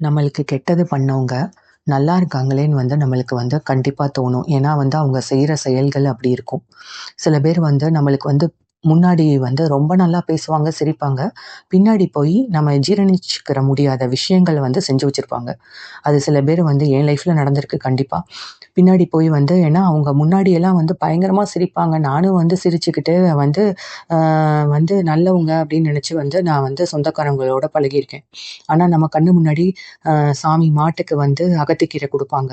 நம்மளுக்கு கெட்டது பண்ணவங்க நல்லா இருக்காங்களேன்னு வந்து நம்மளுக்கு வந்து கண்டிப்பாக தோணும். ஏன்னா வந்து அவங்க செய்கிற செயல்கள் அப்படி இருக்கும். சில பேர் வந்து நம்மளுக்கு வந்து முன்னாடி வந்து ரொம்ப நல்லா பேசுவாங்க சிரிப்பாங்க. பின்னாடி போய் நம்ம ஜீரணிச்சுக்கிற முடியாத விஷயங்கள் வந்து செஞ்சு வச்சுருப்பாங்க. அது சில பேர் வந்து என் லைஃப்பில் நடந்திருக்கு கண்டிப்பாக பின்னாடி போய் வந்து ஏன்னா அவங்க முன்னாடியெல்லாம் வந்து பயங்கரமாக சிரிப்பாங்க. நானும் வந்து சிரிச்சுக்கிட்டு வந்து வந்து நல்லவங்க அப்படின்னு நினச்சி வந்து நான் வந்து சொந்தக்காரங்களோட பழகியிருக்கேன். ஆனால் நம்ம கண்ணு முன்னாடி சாமி மாட்டுக்கு வந்து அகத்திக்கீரை கொடுப்பாங்க.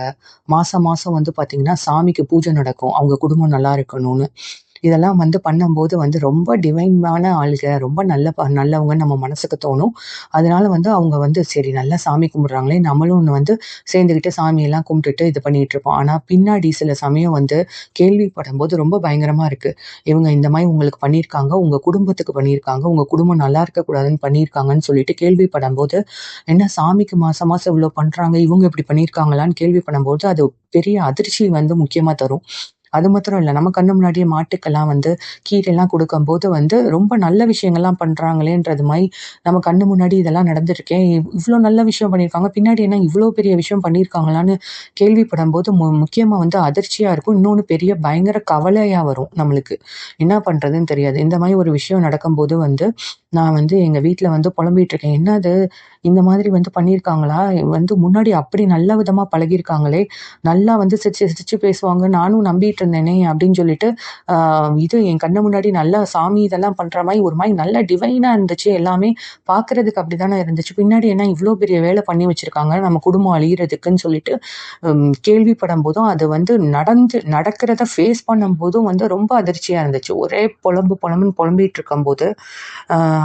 மாதம் மாதம் வந்து பார்த்திங்கன்னா சாமிக்கு பூஜை நடக்கும். அவங்க குடும்பம் நல்லா இருக்கணும்னு. இதெல்லாம் வந்து பண்ணும்போது வந்து ரொம்ப டிவைனான ஆளுக ரொம்ப நல்ல ப நல்லவங்கன்னு நம்ம மனசுக்கு தோணும். அதனால வந்து அவங்க வந்து சரி நல்லா சாமி கும்பிட்றாங்களே நம்மளும் ஒன்று வந்து சேர்ந்துக்கிட்டு சாமியெல்லாம் கும்பிட்டுட்டு இது பண்ணிகிட்டு இருப்போம். ஆனால் பின்னாடி சில சமயம் வந்து கேள்விப்படும்போது ரொம்ப பயங்கரமாக இருக்குது இவங்க இந்த மாதிரி உங்களுக்கு பண்ணியிருக்காங்க உங்கள் குடும்பத்துக்கு பண்ணியிருக்காங்க உங்கள் குடும்பம் நல்லா இருக்கக்கூடாதுன்னு பண்ணியிருக்காங்கன்னு சொல்லிட்டு கேள்விப்படும்போது என்ன சாமிக்கு மாதம் மாதம் இவ்வளோ பண்ணுறாங்க இவங்க இப்படி பண்ணியிருக்காங்களான்னு கேள்விப்படும்போது அது பெரிய அதிர்ச்சி வந்து முக்கியமாக தரும். அது மாத்திரம் இல்லை நம்ம கண்ணு முன்னாடியே மாட்டுக்கெல்லாம் வந்து கீரைலாம் கொடுக்கும்போது வந்து ரொம்ப நல்ல விஷயங்கள்லாம் பண்ணுறாங்களேன்றது மாதிரி நம்ம கண்ணு முன்னாடி இதெல்லாம் நடந்துருக்கேன் இவ்வளோ நல்ல விஷயம் பண்ணியிருக்காங்க பின்னாடி என்ன இவ்வளோ பெரிய விஷயம் பண்ணியிருக்காங்களான்னு கேள்விப்படும்போது மு முக்கியமாக வந்து அதிர்ச்சியாக இருக்கும். இன்னொன்று பெரிய பயங்கர கவலையாக வரும் நம்மளுக்கு. என்ன பண்ணுறதுன்னு தெரியாது. இந்த மாதிரி ஒரு விஷயம் நடக்கும்போது வந்து நான் வந்து எங்கள் வீட்டில் வந்து புலம்பிகிட்டு இருக்கேன் என்னது? இந்த மாதிரி வந்து பண்ணியிருக்காங்களா வந்து முன்னாடி அப்படி நல்ல விதமாக பழகியிருக்காங்களே நல்லா வந்து சிரிச்சு சிரிச்சு பேசுவாங்க. நானும் நம்பிட்டு இருந்தேனே அப்படின்னு சொல்லிட்டு இது என் கண்ணு முன்னாடி நல்லா சாமி இதெல்லாம் பண்ணுற மாதிரி ஒரு மாதிரி நல்ல டிவைனாக இருந்துச்சு. எல்லாமே பார்க்குறதுக்கு அப்படி தானே இருந்துச்சு. பின்னாடி என்ன இவ்வளோ பெரிய வேலை பண்ணி வச்சுருக்காங்க? நம்ம குடும்பம் அழிகிறதுக்குன்னு சொல்லிட்டு கேள்விப்படும் போதும் அது வந்து நடந்து நடக்கிறத ஃபேஸ் பண்ணும்போதும் வந்து ரொம்ப அதிர்ச்சியாக இருந்துச்சு. ஒரே புலம்பு புலம்புன்னு புலம்பிட்டு இருக்கும்போது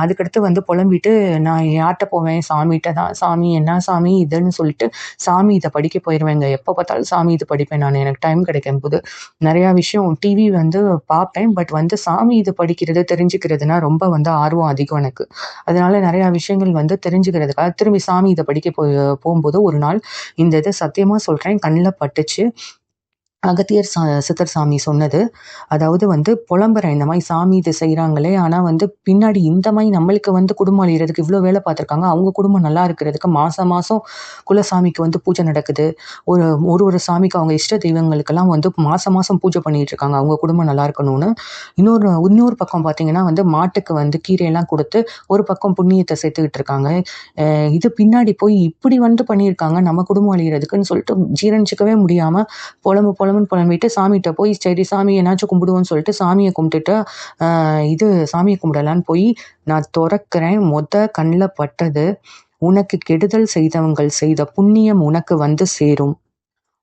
அதுக்கடுத்து வந்து புலம்பிட்டு நான் யார்கிட்ட போவேன் சாமிகிட்ட தான். சாமி என்ன சாமி இதுன்னு சொல்லிட்டு சாமி இதை படிக்க போயிடுவேங்க எப்போ பார்த்தாலும் சாமி இது படிப்பேன் நான். எனக்கு டைம் கிடைக்கும் போது நிறையா விஷயம் டிவி வந்து பார்ப்பேன். பட் வந்து சாமி இது படிக்கிறது தெரிஞ்சுக்கிறதுனா ரொம்ப வந்து ஆர்வம் அதிகம் எனக்கு. அதனால நிறையா விஷயங்கள் வந்து தெரிஞ்சுக்கிறதுக்காக திரும்பி சாமி இதை படிக்க போய் போகும்போது ஒரு நாள் இந்த இதை சத்தியமாக சொல்கிறேன் கண்ணில் பட்டுச்சு. அகத்தியர் சா சித்தர் சாமி சொன்னது. அதாவது வந்து புலம்புறேன் இந்த மாதிரி சாமி இது செய்கிறாங்களே ஆனால் வந்து பின்னாடி இந்த மாதிரி நம்மளுக்கு வந்து குடும்பம் அழியிறதுக்கு இவ்வளோ வேலை பார்த்துருக்காங்க. அவங்க குடும்பம் நல்லா இருக்கிறதுக்கு மாதம் மாதம் குலசாமிக்கு வந்து பூஜை நடக்குது. ஒரு ஒரு ஒரு சாமிக்கு அவங்க இஷ்ட தெய்வங்களுக்கெல்லாம் வந்து மாதம் மாதம் பூஜை பண்ணிட்டு இருக்காங்க. அவங்க குடும்பம் நல்லா இருக்கணும்னு. இன்னொரு இன்னொரு பக்கம் பார்த்தீங்கன்னா வந்து மாட்டுக்கு வந்து கீரையெல்லாம் கொடுத்து ஒரு பக்கம் புண்ணியத்தை சேர்த்துக்கிட்டு இருக்காங்க. இது பின்னாடி போய் இப்படி வந்து பண்ணியிருக்காங்க. நம்ம குடும்பம் அழிகிறதுக்குன்னு சொல்லிட்டு ஜீரணிச்சிக்கவே முடியாமல் புலம்பு புலம்புன்னு புலம்பிட்டு சாமிகிட்ட போய் சரி சாமி என்னாச்சும் கும்பிடுவோன்னு சொல்லிட்டு சாமியை கும்பிட்டுட்டு இது சாமியை கும்பிடலான்னு போய் நான் திறக்கிறேன். மொத கண்ணில் பட்டது உனக்கு கெடுதல் செய்தவங்கள் செய்த புண்ணியம் உனக்கு வந்து சேரும்.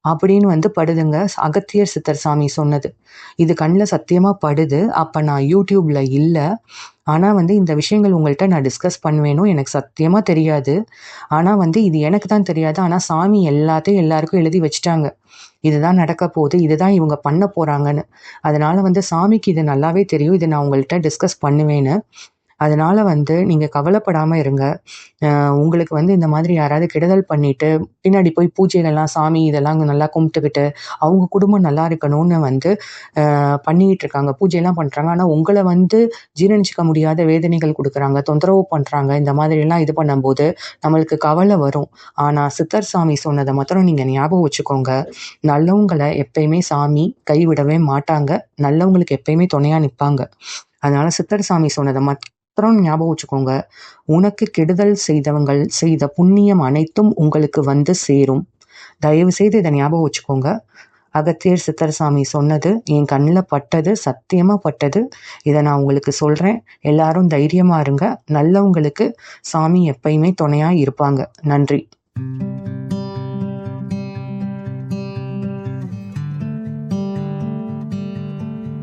அப்படின்னு வந்து படுதுங்க அகத்தியர் சித்தர் சாமி சொன்னது. இது கண்ணில் சத்தியமாக படுது. அப்போ நான் யூடியூப்பில் இல்லை. ஆனால் வந்து இந்த விஷயங்கள் உங்கள்கிட்ட நான் டிஸ்கஸ் பண்ணுவேனும் எனக்கு சத்தியமாக தெரியாது. ஆனால் வந்து இது எனக்கு தான் தெரியாது. ஆனால் சாமி எல்லாத்தையும் எல்லாருக்கும் எழுதி வச்சுட்டாங்க. இதுதான் நடக்க போகுது. இதுதான் இவங்க பண்ண போகிறாங்கன்னு அதனால் வந்து சாமிக்கு இது நல்லாவே தெரியும். இதை நான் உங்கள்கிட்ட டிஸ்கஸ் பண்ணுவேன்னு. அதனால் வந்து நீங்கள் கவலைப்படாமல் இருங்க. உங்களுக்கு வந்து இந்த மாதிரி யாராவது கெடுதல் பண்ணிவிட்டு பின்னாடி போய் பூஜைகள்லாம் சாமி இதெல்லாம் நல்லா கும்பிட்டுக்கிட்டு அவங்க குடும்பம் நல்லா இருக்கணும்னு வந்து பண்ணிக்கிட்டு இருக்காங்க பூஜையெல்லாம் பண்ணுறாங்க ஆனால் உங்களை வந்து ஜீரணிச்சிக்க முடியாத வேதனைகள் கொடுக்குறாங்க தொந்தரவு பண்ணுறாங்க இந்த மாதிரிலாம் இது பண்ணும்போது நம்மளுக்கு கவலை வரும். ஆனால் சித்தர் சாமி சொன்னதை மாத்திரம் நீங்கள் ஞாபகம் வச்சுக்கோங்க. நல்லவங்களை எப்பயுமே சாமி கைவிடவே மாட்டாங்க. நல்லவங்களுக்கு எப்பயுமே துணையாக நிற்பாங்க அதனால சித்தர் சாமி சொன்னதை மாத்திரம் ஞாபகம் வச்சுக்கோங்க. உனக்கு கெடுதல் செய்தவங்கள் செய்த புண்ணியம் அனைத்தும் உங்களுக்கு வந்து சேரும். தயவு செய்து இதை ஞாபகம் வச்சுக்கோங்க. அகத்தியர் சித்தர் சாமி சொன்னது என் கண்ணில் பட்டது சத்தியமாக பட்டது. இதை நான் உங்களுக்கு சொல்கிறேன் எல்லாரும் தைரியமாக இருங்க. நல்லவங்களுக்கு சாமி எப்பயுமே துணையாக இருப்பாங்க. நன்றி.